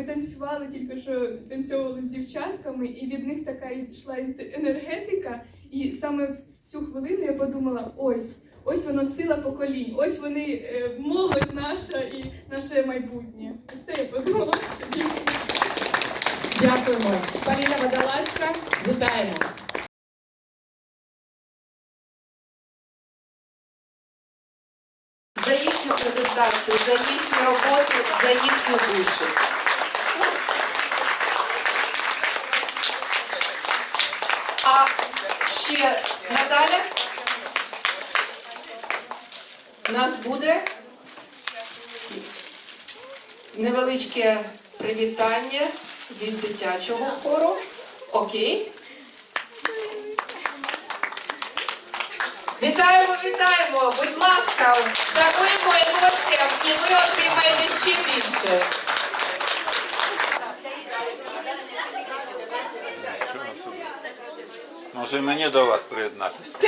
Ми танцювали тільки що танцьовували з дівчатками, і від них така йшла енергетика. І саме в цю хвилину я подумала: ось, ось воно сила поколінь, ось вони е, молодь наша і наше майбутнє. Ось це я подумала. Дякуємо. Поліна Водолазька, вітаємо. за їхню презентацію, за їхню роботу, за їхню душу. Ще Наталя у нас буде невеличке привітання від дитячого хору. Окей. Вітаємо, вітаємо! Будь ласка, даруємо емоціям і ви отримаєте ще більше. Може і мені до вас приєднатися.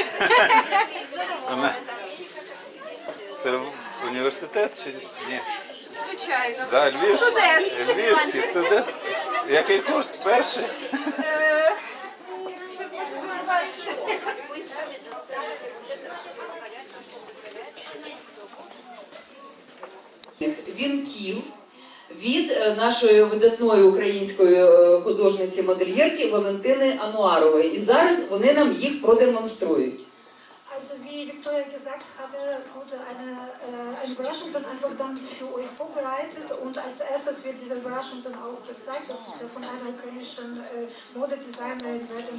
Це в- університет чи ні? Звичайно. Да, Львів... Студент. Львівський студент. Який курс? Перший? Е, вінків від е, нашої видатної української е, художниці-модельєрки Валентини Ануарової. І зараз вони нам їх продемонструють. Also wie Victoria gesagt hatte, wurde eine, äh, eine Überraschung dann für euch vorbereitet und als erstes wird diese Überraschung dann auch gezeigt, das ist äh, von einer ukrainischen äh, Modedesignerin werden.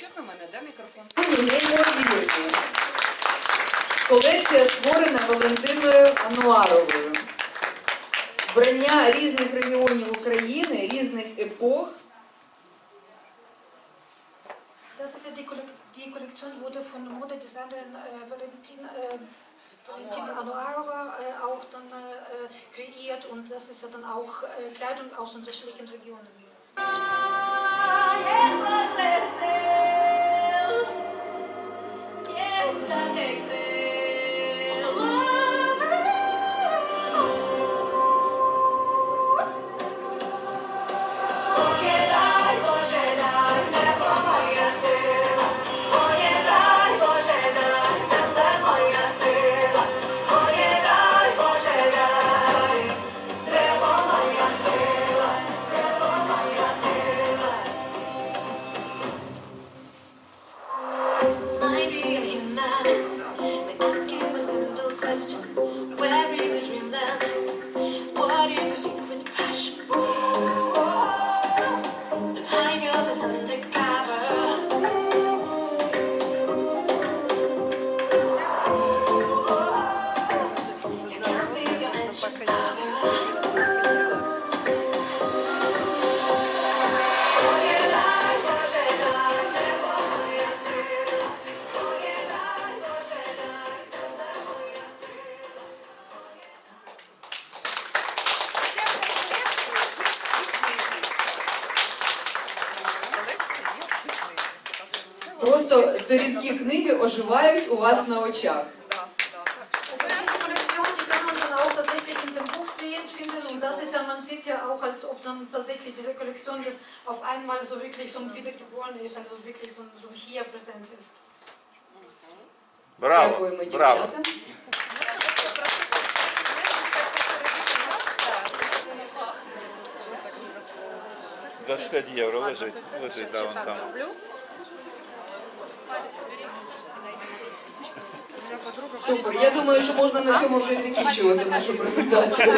Чутно мене, де мікрофон? Неймовірні. Колекція створена Валентиною Ануаровою. Вбрання різних регіонів України, різних епох. Das ist ja die, Kollek die Kollektion wurde von Modedesignerin äh, Valentin, äh, Valentin Anuarova äh, auch dann äh, kreiert und das ist ja dann auch äh, Kleidung aus unterschiedlichen Regionen. Просто сторінки книги оживають у вас на очах. Tatsächlich in dem Buch sehen, finden. Und das ist ja, man sieht ja auch, als ob dann tatsächlich diese Kollektion jetzt auf einmal so wirklich so wiedergeboren ist, also wirklich so, so hier präsent ist. Браво! Дякуємо Браво! За 5 євро лежить, лежить, да, вон там. Супер. Я думаю, що можна на цьому вже закінчувати нашу презентацію.